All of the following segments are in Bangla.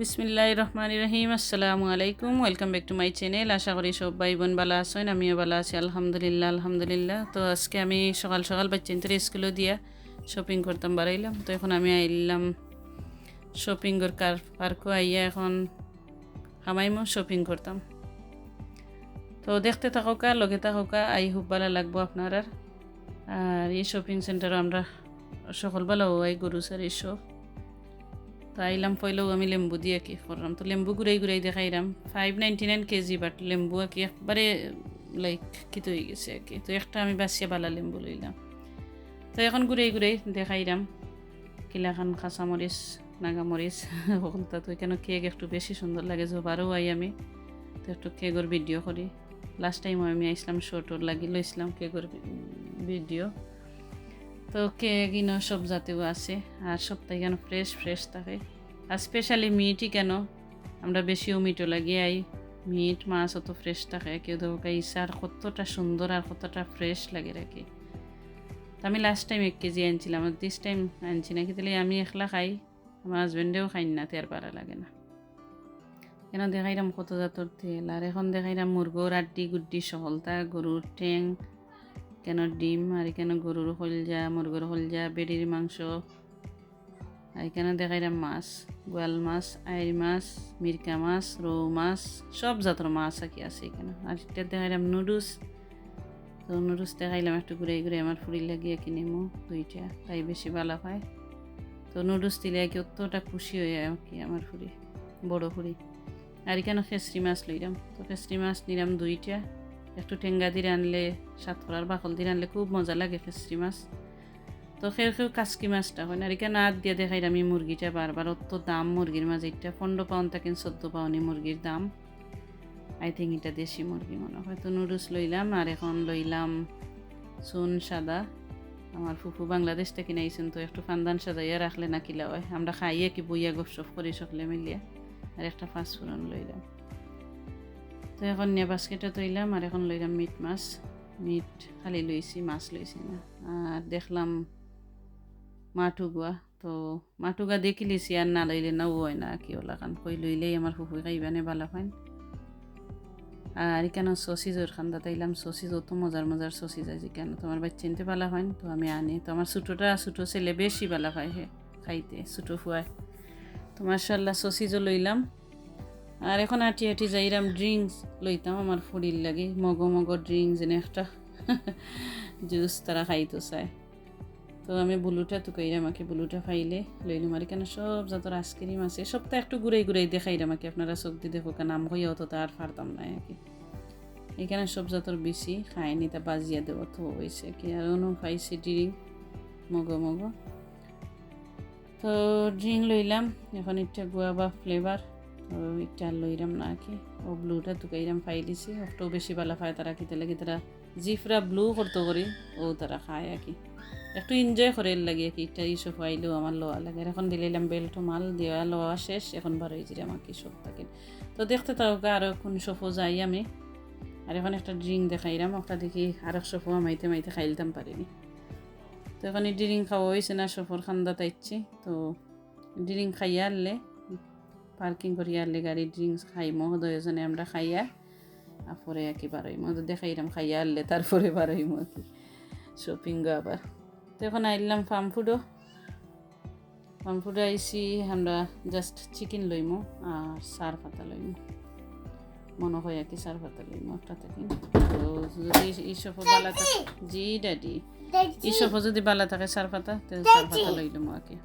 বিসমিল্লাহ রহমান রহিম আসসালামু আলাইকুম welcome back to my channel আশা করি সব ভাই বোন ভালো আছেন, আমিও ভালো আছি। আলহামদুলিল্লাহ আলহামদুলিল্লাহ। তো আজকে আমি সকাল সকাল বাচ্চাদের স্কুলে দিয়া শপিং করতাম, বাড়াইলাম। তো এখন আমি আইলাম শপিংয়ের কার পার্কও আইয়া এখন হামাইমো শপিং করতাম। তো দেখতে থাকা লগে থাকা আই খুব ভালো লাগবো আপনার। আর এই শপিং সেন্টারও আমরা সকালবেলা আই গরু সার এসব তো আইলাম পয়লেও আমি লেম্বু দিয়ে কি করলাম। তো লেম্বু ঘুরাই ঘুরাই দেখাইলাম five ninety nine KG but লেম্বু আর কি একবারে লাইক কিতো হয়ে গেছে আর কি তো একটা আমি বাসিয়া বালা লেম্বু লইলাম। তো এখন ঘুরাই ঘুরাই দেখাইলাম কিলাখান কাঁচামরিচ নাগামরিচ সকলটা তো এখানে কেক একটু বেশি সুন্দর লাগে জবারও আই আমি। তো একটু কেকের ভিডিও করি। লাস্ট টাইম আমি আইসলাম শর্টর লাগি লইছিলাম কেকের ভিডিও। তো কেক ইনো সব জাতীয় আছে, আর সপ্তাহে কেন ফ্রেশ ফ্রেশ থাকে। আর স্পেশালি মিটই কেন? আমরা বেশিও মিটও আই। মিট মাছ অত ফ্রেশ থাকে, কেউ দেখো ইসা আর কতটা সুন্দর আর কতটা ফ্রেশ লাগে রাখি তো আমি লাস্ট টাইম এক কেজি আনছিলাম, আর দিস টাইম আনছি না কিন্তু আমি একলা খাই। আমার হাজব্যান্ডেও খাই না তের পারা লাগে না। কেন দেখাইলাম কত জাতর তেল, আর এখন দেখাইলাম মুরগোর আড্ডি গুড্ডি সহলতা, গরুর ঠেং কেন ডিম, আর কেন গরুর হলজা, মুরগোর হলজা, বেড়ির মাংস আর এখানে দেখাইলাম মাছ গোয়াল মাছ আইর মাছ মিরকা মাছ রৌ মাছ সব জাতের মাছ আর কি আছে এখানে আর এটা দেখাইলাম নুডলস তো নুডলস দেখাইলাম একটু ঘুরে ঘুরে আমার ফুড়ি লাগিয়ে কিনিমু দুইটা তাই বেশি ভালো পায় তো নুডলস দিলে কি অতটা খুশি হয়ে আর কি আমার ফুড়ি বড় ফুড়ি আর এখানে খেসরি মাছ লইলাম তো খেসরি মাছ নিলাম দুইটা একটু টেঙ্গা দিয়ে আনলে সাতকরার বাকল দিয়ে আনলে খুব মজা লাগে খেসরি মাছ তো সেও সেও কাসকি মাছটা হয় না। এখানে আট দিয়ে দেখাই আমি মুরগিটা বারবার। অত দাম মুরগির মাঝে এটা পনেরো পাউন্ড থাকেন চোদ্দ পাউনি মুরগির দাম। আই থিঙ্ক এটা দেশি মুরগি মনে হয়। তো নুডলস লইলাম আর এখন লইলাম চুন সাদা। আমার ফুফু বাংলাদেশ থেকে নাইছেন, তো একটু ফান্দান সাজাইয়া রাখলে না কিলা হয় আমরা খাইয়ে কি বইয়া গপসপ করি সকলে মিলিয়ে। আর একটা ফাস্টফুডন লইলাম। তো এখন নিয়ে বাস্কেটে তৈলাম, আর এখন লইলাম মিট মাছ। মিট খালি লইছি, মাছ লইছি না। আর দেখলাম মাঠুগুয়া তো মাঠুগা দেখি লিছি, আর না লইলে না, কি ওলা কান কই লইলেই আমার ফুফুই খাইবানে ভালো পাইন। আর এখানে সসিজের খান্দা তাইলাম সসিজ অত মজার মজার সসিজ আছে কেন? তোমার বাচ্চা চিনতে ভালো হয় তো আমি আনি। তো আমার ছোটোটা, ছোটো ছেলে বেশি ভালো পায় হে, খাইতে, ছোটো ফুয়ায়। তো মার্শাল্লাহ সসিজও লইলাম। আর এখন আটি আটি যাইরাম ড্রিঙ্কস লইতাম আমার ফুড়ির লাগে, মগ মগ ড্রিঙ্কস একটা। জুস তারা খাইতো চায়। তো আমি বুলুটা তো কইরাম আমাকে বুলুটা খাইলে লইলাম আর এখানে সব যত আইসক্রিম আছে সবটা একটু ঘুরাই ঘুরাই দেখাইরাম আমাকে, আপনারা চোখ দিয়ে দেখো কেন নাম হইয়া তো তার পারতাম না আর কি এখানে সব যতর বেশি খায়নি তা বাজিয়া দেবো তো হয়েছে কি আর অনু খাইছে ড্রিঙ্ক, মগ মগ। তো ড্রিঙ্ক লইলাম, এখন একটা গুয়াবা ফ্লেভার একটা লইরাম না কি ও ব্লুটা তুকাইরাম ফাই দিছি একটাও বেশি ভালো খায় তারা কি তাহলে কি তারা জিফরা ব্লু করতে করি, ও তারা খায় আর কি একটু এনজয় করে লাগে, কি এটা ইসব ফাইলেও আমার লোয়া লাগে। এখন দিলাম বেল্ট মাল, দেওয়া লোয়া শেষ, এখন বারোই জিরে আমাকে সব থাকে। তো দেখতে থাকা আরও কোন সফো যাই আমি। আর এখন একটা ড্রিঙ্ক দেখাইলাম একটা দেখি আর এক সফো মাইতে মাইতে খাইলতাম পারিনি। তো এখন ড্রিঙ্ক খাওয়া হয়েছে না, সফর খান্দা তাইছি তো ড্রিঙ্ক খাইয়া আনলে পার্কিং করিয়া আনলে গাড়ি ড্রিঙ্কস খাই মহোদয়জনে আমরা খাইয়া, তারপরে একই বারোই মতো দেখাইলাম, খাইয়া আনলে তারপরে বারোই মতো শপিং আবার। তো এখন আইলাম ফার্ম ফুডও ফার্ম ফুডে আইসি আমরা জাস্ট চিকেন লইমো আর সার পাতা লইমো। মনে হয় আর কি সার পাতা লইমো একটা থেকে। তো যদি এইসব বালা থাকে জি ডাডি এইসব যদি বালা থাকে সার পাতা তো সার পাতা লইলাম আর কি।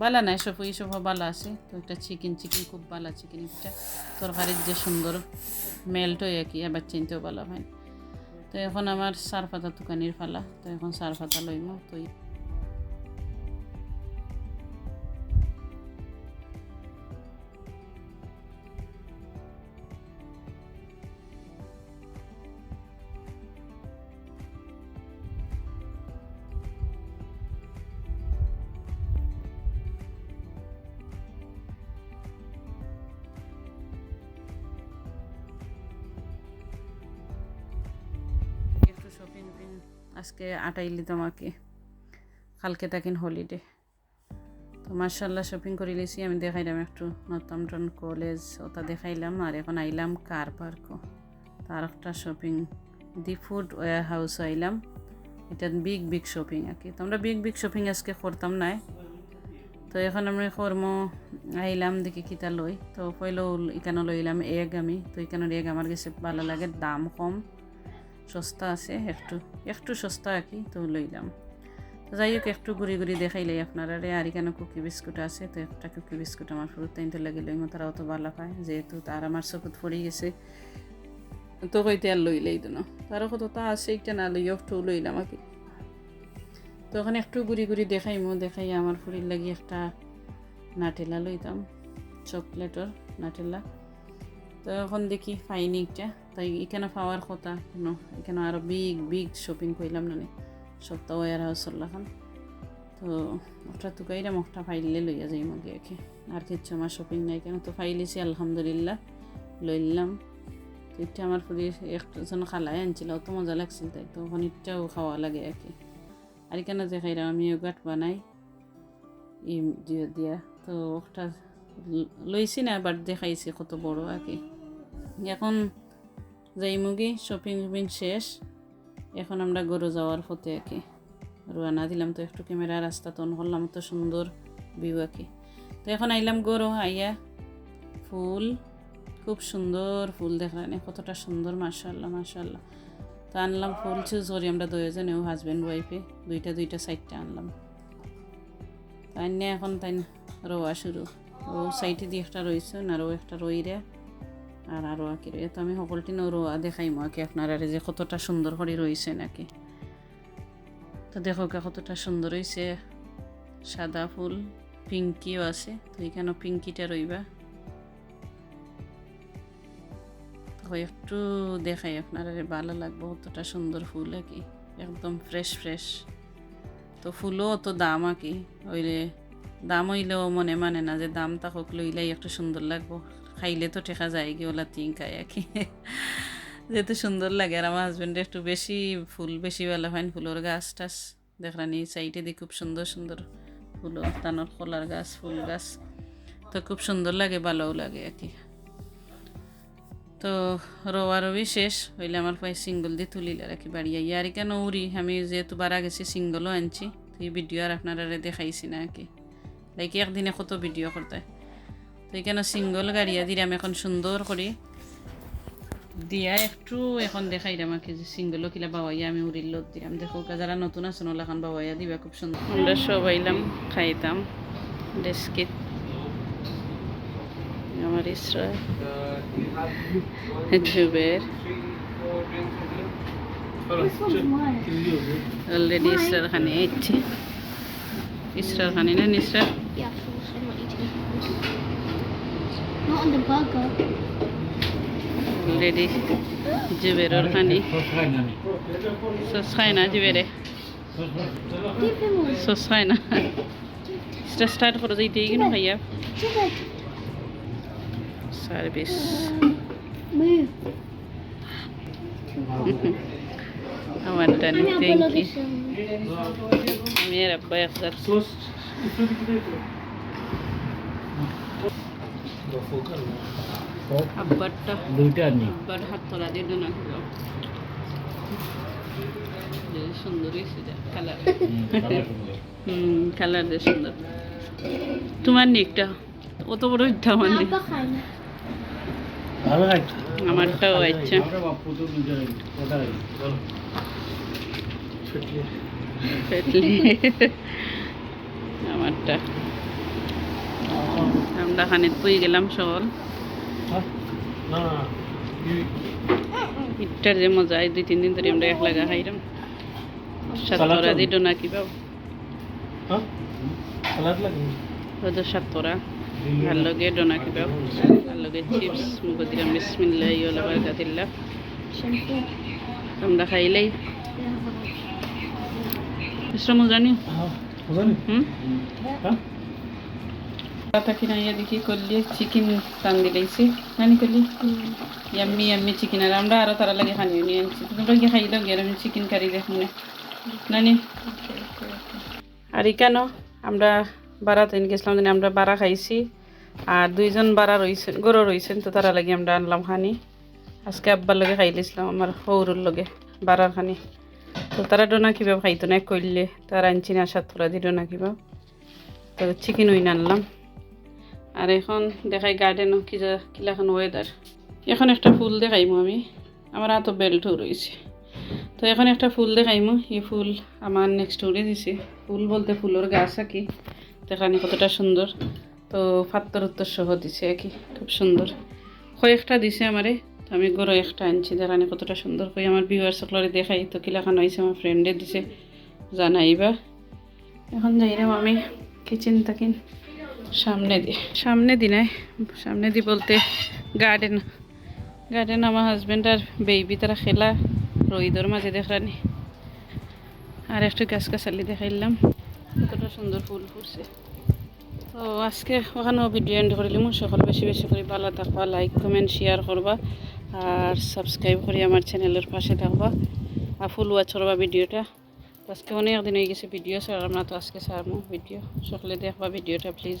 বালা নাই সব এইসব বালা আছে। তো একটা চিকেন চিকেন খুব বালা চিকেন একটা। তরকারির যে সুন্দর মেল্ট হয়ে কি আবার চিনতেও ভালো হয়। তো এখন আমার সার পাতা দোকানির ফালা তো এখন সার পাতা লইম। তো আজকে আটাইলি তোমাকে। কালকে থাকেন হলিডে তো মার্শাল্লাহ শপিং করে লিছি, আমি দেখাইলাম একটু নর্থাম্পটন কলেজ ওটা দেখাইলাম, আর এখন আইলাম কার পার্কও তার একটা shopping the food warehouse আইলাম। এটা বিগ বিগ শপিং আর কি। তো আমরা বিগ বিগ শপিং আজকে করতাম নাই। তো এখন আমি কর্ম, আইলাম, দেখি কিতা লই। তো পয়লো এখানে লইলাম এগ আমি। তো এখানের এগ আমার কাছে ভালো লাগে, দাম কম। সস্তা আছে, একটু একটু সস্তা আর কি, তো লইলাম। তো যাই হোক, একটু ঘুরি ঘুরি দেখাইলে আপনারা রে, আর এখানে কুকি বিস্কুট আছে, তো একটা কুকি বিস্কুট আমার ফুরুত লাগে লইম, তারাও তো ভালো পায়, যেহেতু তার আমার চকুত পড়ে গেছে। তো কইতে আর লইলেই তো না তারও কত তা আছে একটা না লই একটু লইলাম আর তো ওখানে একটু ঘুরি ঘুরি দেখাইমো, দেখাই আমার ফুরির লাগি একটা নাটেলা লইতাম, চকলেটর নাটেলা। তো এখন দেখি পাইনি একটা। তাই এখানে পাওয়ার কথা কেন, এখানে আরও বিগ বিগ শপিং করলাম না সপ্তাহ ওয়ার হাউস লাখান তো ওটা তুকাইরাম একটা ফাইলে লইয়া যাই মগে একে আর কিচ্ছু আমার শপিং নাই কেন? তো ফাইলেছি, আলহামদুলিল্লাহ, লইলাম। এটা আমার ফুরি একজন খালাই আনছিল, অত মজা লাগছিল তাই তো ওখানে ইটাও খাওয়া লাগে আর কি আর এখানে যে খাইলাম, আমি ইয়োগাট বানাই ই দিয়া। তো একটা লইছি না এবার দেখাইছি কত বড় আর কি এখন যাই মুগি শপিং উপিং শেষ, এখন আমরা গরু যাওয়ার পথে আর কি। রোয়ানা দিলাম তো একটু ক্যামেরা রাস্তা তো করলাম তো সুন্দর ভিউ আর কি। তো এখন আইলাম গরু, আইয়া ফুল, খুব সুন্দর ফুল দেখলেন কতটা সুন্দর মাশাল্লাহ মাশাল্লাহ তো আনলাম ফুল চুজ করি, আমরা দুজনেও হাজব্যান্ড ওয়াইফে দুইটা দুইটা সাইডটা আনলাম। তাই এখন তাই রোয়া শুরু। ও সাইডে দিয়ে একটা রয়েছে আরও একটা রইরে। আর আরও আঁকি রয়ে তো আমি সকলটি রোয়া দেখাইম, আঁকি আপনারা যে কতটা সুন্দর করে রয়েছে নাকি। তো দেখো কতটা সুন্দর হয়েছে সাদা ফুল, পিঙ্কিও আছে, তো এখানেও পিঙ্কিটা রইবা। একটু দেখাই আপনারা ভালো লাগবে অতটা সুন্দর ফুল আর কি একদম ফ্রেশ ফ্রেশ। তো ফুলও অত দাম আর কি ওইলে দাম হইলেও মনে মানে না যে দাম তাকক লইলেই একটু সুন্দর লাগবো। খাইলে তো ঠেকা যায় কি ওলা তিন খাই কি। যেহেতু সুন্দর লাগে আর আমার হাজব্যান্ডের একটু বেশি ফুল, বেশি ভালো হয় ফুলের গাছ টাছ দেখলানি সাইডে দিয়ে খুব সুন্দর সুন্দর ফুল, তানোর কলার গাছ, ফুল গাছ। তো খুব সুন্দর লাগে, ভালোও লাগে আর কি। তো রোয়া রবি শেষ, হইলে আমার পায়ে সিঙ্গল দিয়ে তুলিলে আর কি বাড়ি আইয়া। আর কেন উড়ি, আমি যেহেতু বারা গেছি সিঙ্গলও আনছি এই ভিডিও আর আপনারা দেখাইছি না আর কি। লাইক একদিনে কত ভিডিও করতে তো এখানে সিঙ্গল গাড়িয়া দিলাম এখন সুন্দর করে। দিয়া একটু এখন দেখাই আমাকে যে সিঙ্গলও কিলা বাবাইয়া আমি উড়ির লোক দিলাম দেখো যারা নতুন ওলা এখন বাবাইয়া দিবা, খুব সুন্দর। আমরা সব আইলাম খাইতাম। ডেস্কিট আমার ইসরা। জুবের অলরেডি ইসরার খানি ইচ্ছে ইসরার খানি না. I'm not on the burger. Already জুবেরর খানি সস খায় না জুবেরে Give him one. সস খায় না সেটা স্টার্ট করে যাইতে কিনো খাইয়া Give it. Service Move. আমার ডানি থ্যাংক ইউ আমি আর আব্বা একসাথে আব্বারটা দুইটা নি। আব্বার হাত তোলা দিয়ে না সুন্দর হয়েছে কালার। হুম কালার দিয়ে সুন্দর। তোমার নিকটা অত বড় ইচ্ছা আমার নেই আমারটাও পেটলি আমারটা। আমরা খানে পুই গেলাম সকল না ইটার যে মজা দুই তিন দিন ধরে আমরা এক লাগা খাইলাম সাতরা দিল না কি হ্যাঁ? লাগে হয়তো সাতরা ভালো লগে ডোনা কিবা ভালো লগে চিপস মুখ দিলাম বিসমিল্লা ইয়লা বারকাতিল্লা Shampoo. আমরা খাইলেই। মজা নি হ্যাঁ বুঝলি হুম? হ্যাঁ? কথা কিনা ইয়া দেখি করলি চিকেন টান দিলাইছি। নানি করলি? ইয়াম্মি ইয়াম্মি চিকেন আর আমরা আরও তারা লাগে খানি নিয়ে আনছি। তোমরা গিয়ে খাইলো গিয়ে আমি চিকেন কারি দেখ মনে। নানি? আর ইকানো আমরা বারাত এনে গেছিলাম দিনে আমরা বারা খাইছি। আর দুইজন বারা রইছেন, গরু রইছেন, তো তারা লাগে আমরা আনলাম খানি। আজকে আব্বার লগে খাই লিছিলাম আমার সৌরুর লগে বারার খানি। তো তারা ডোনা কীভাবে খাইতো না করলে তারা আনছি না, সাত তোলা দিয়ে ডোনা কীভাবে। তো চিকেন উইন আনলাম। আর এখন দেখাই গার্ডেনও কিলাখান ওয়েদার এখন একটা ফুল দেখাইমু আমি। আমার হাতও বেল্টও রয়েছে তো এখন একটা ফুল দেখাইমু। এই ফুল আমার নেক্সট উড়ে দিছে। ফুল বলতে ফুলের গাছ আর কি। দেখানি কতটা সুন্দর। তো ফাত্তর উত্তর সহ দিছে আর কি। খুব সুন্দর। কয়েকটা দিছে আমারে। তো আমি গরো একটা আনছি। দেখানি কতটা সুন্দর করে আমার বিওয়ার সকলরে দেখাই। তো কিলাখান হয়েছে আমার ফ্রেন্ডে দিছে। জানাইবা। এখন যাইলাম আমি কিচেন থাকিন সামনে দি সামনে দি নাই। সামনে দি বলতে গার্ডেন গার্ডেন আমার হাজব্যান্ড আর বেবি তারা খেলা। রইদর মাঝে দেখানি আর একটু গাছ গাছালি দেখাইলাম। কতটা সুন্দর ফুল ফুটছে। তো আজকে ওখানেও ভিডিও এন্ড করিলাম। সকল বেশি বেশি করে ভালো থাকবা লাইক কমেন্ট শেয়ার করবা। আর সাবস্ক্রাইব করে আমার চ্যানেলের পাশে থাকবা। আর ফুল ওয়াচ করবা ভিডিওটা আজকে অনেক দিন হয়ে গেছে ভিডিও ছাড়লাম না, তো আজকে ছাড়বো ভিডিও সকলে দেখবা ভিডিওটা প্লিজ